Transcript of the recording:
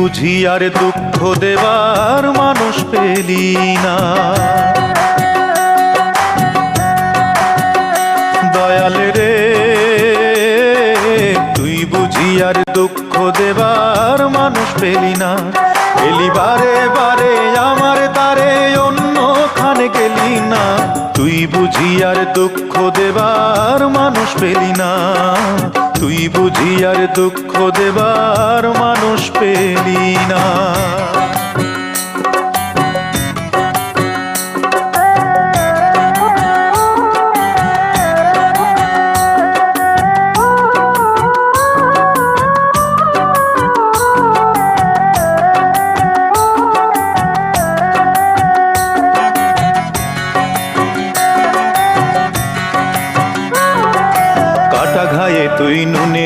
বুঝি আর দুঃখ দেবার মানুষ পেলি না। দয়াল রে, তুই বুঝি আর দুঃখ দেবার মানুষ পেলি না। এলি বারে বারে আমার তারে অন্য খানে গেলি না। তুই বুঝি আর দুঃখ দেবার মানুষ পেলি না। তুই বুঝি আর দুঃখ দেবার লীনা তুই নুনের